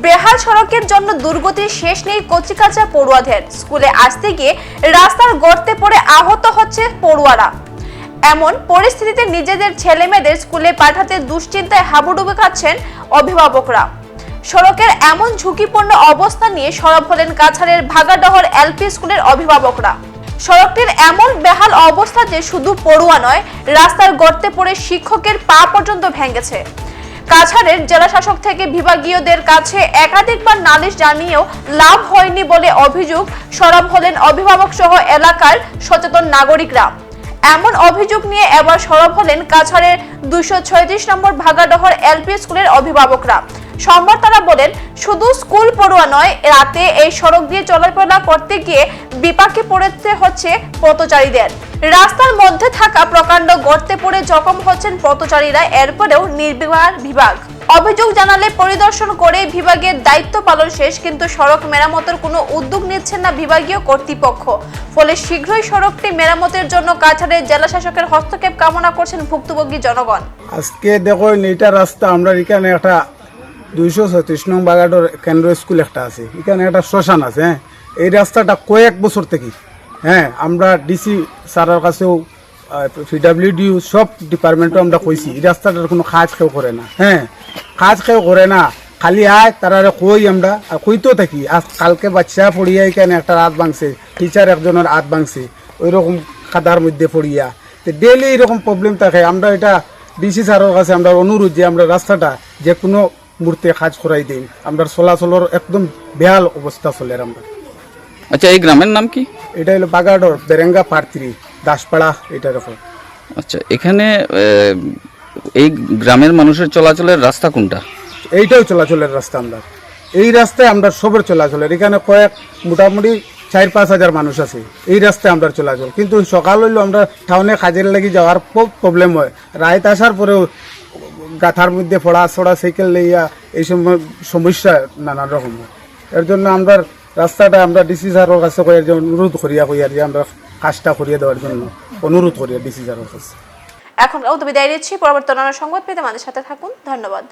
বেহাল সড়কের জন্য দুর্গতির শেষ নেই কচিকাচা পড়ুয়াদের। স্কুলে আসতে গিয়ে রাস্তার গর্তে পড়ে আহত হচ্ছে পড়ুয়ারা। এমন পরিস্থিতিতে নিজেদের ছেলে মেয়েদের স্কুলে পাঠাতে দুশ্চিন্তায় হাবুডুবু খাচ্ছেন অভিভাবকরা। সড়কের এমন ঝুঁকিপূর্ণ অবস্থা নিয়ে সরব হলেন কাছাড়ের ভাগাডহর এলপি স্কুলের অভিভাবকরা। সড়কটির এমন বেহাল অবস্থা যে শুধু পড়ুয়া নয়, রাস্তার গর্তে পড়ে শিক্ষকের পা পর্যন্ত ভেঙেছে। কাছাড়ের জেলাশাসক থেকে বিভাগীয়দের কাছে একাধিকবার নালিশ জানিয়েও লাভ হয়নি বলে অভিযোগ। সরব হলেন অভিভাবক সহ এলাকার সচেতন নাগরিকরা। এমন অভিযোগ নিয়ে এবার সরব হলেন কাছাড়ের দুশো নম্বর ভাগাডহর এলপি স্কুলের অভিভাবকরা। সোমবার তারা বলেন, শুধু স্কুল পড়ুয়া নয়, রাতে এই সড়ক দিয়ে চলাফেরা করতে গিয়ে বিপাকে পড়তে হচ্ছে পথচারীদের। রাস্তার মধ্যে থাকা প্রকাণ্ড গর্তে পড়ে জখম হচ্ছেন পথচারীরা, এরপরেও নির্বিঘ্ন বিভাগ। অভিযোগ জানালে পরিদর্শন করে বিভাগের দায়িত্ব পালন শেষ, কিন্তু সড়ক মেরামতের কোনো উদ্যোগ নিচ্ছেন না বিভাগীয় কর্তৃপক্ষ। ফলে শীঘ্রই সড়কটি মেরামতের জন্য কাছাড়ের জেলা শাসকের হস্তক্ষেপ কামনা করছেন ভুক্তভোগী জনগণ। আজকে দেখো এইটা রাস্তা, আমরা এখানে একটা দুইশো ছত্রিশ নং বাগাডোর কেন্দ্র স্কুল একটা আছে। এখানে একটা শ্মশান আছে হ্যাঁ। এই রাস্তাটা কয়েক বছর থেকে হ্যাঁ আমরা ডিসি স্যারের কাছেও পিডাব্লিউডিউ সব ডিপার্টমেন্টও আমরা কইছি, এই রাস্তাটার কোনো কাজ কেউ করে না হ্যাঁ। কাজ কেউ করে না, খালি আয় তারা কই আমরা, আর কইতেও থাকি, আজ কালকে বাচ্চা পড়িয়া এখানে একটা রাত ভাঙছে টিচার একজনের হাত ভাঙছে ওই রকম খাদার মধ্যে পড়িয়া। তো ডেলি এরকম প্রবলেম থাকে, আমরা এটা ডিসি স্যারের কাছে আমরা অনুরোধ যে আমরা রাস্তাটা যে কোনো মুহূর্তে কাজ করাই দিই আমরা চলাচলের একদম বেহাল অবস্থা চলে আমরা আচ্ছা এই গ্রামের নাম কি? এটা হলো বাগাডর বেরেঙ্গা পার্থিরি দাসপাড়া এটার উপর আচ্ছা এখানে এই গ্রামের মানুষের চলাচলের রাস্তা কোনটা? এইটাও চলাচলের রাস্তা আমরা। এই রাস্তায় আমরা সবের চলাচলের এখানে কয়েক মোটামুটি চার পাঁচ হাজার মানুষ আছে। এই রাস্তায় আমরা চলাচল। কিন্তু সকাল হইল আমরা টাউনে কাজের লাগি যাওয়ার খুব প্রবলেম হয়। রাইত আসার পরেও গাথার মধ্যে ফড়া, ছড়া, সাইকেল লইয়া এই সময় সমস্যা নানান রকম এর জন্য আমরা রাস্তাটা আমরা ডিসি স্যারের কাছে যে অনুরোধ করিয়া কইয়া যে আমরা কাজটা করিয়ে দেওয়ার জন্য অনুরোধ করিয়া ডিসি স্যারের কাছে। এখন বিদায় নিচ্ছি। পরবর্তী সংবাদ পেতে আমাদের সাথে থাকুন। ধন্যবাদ।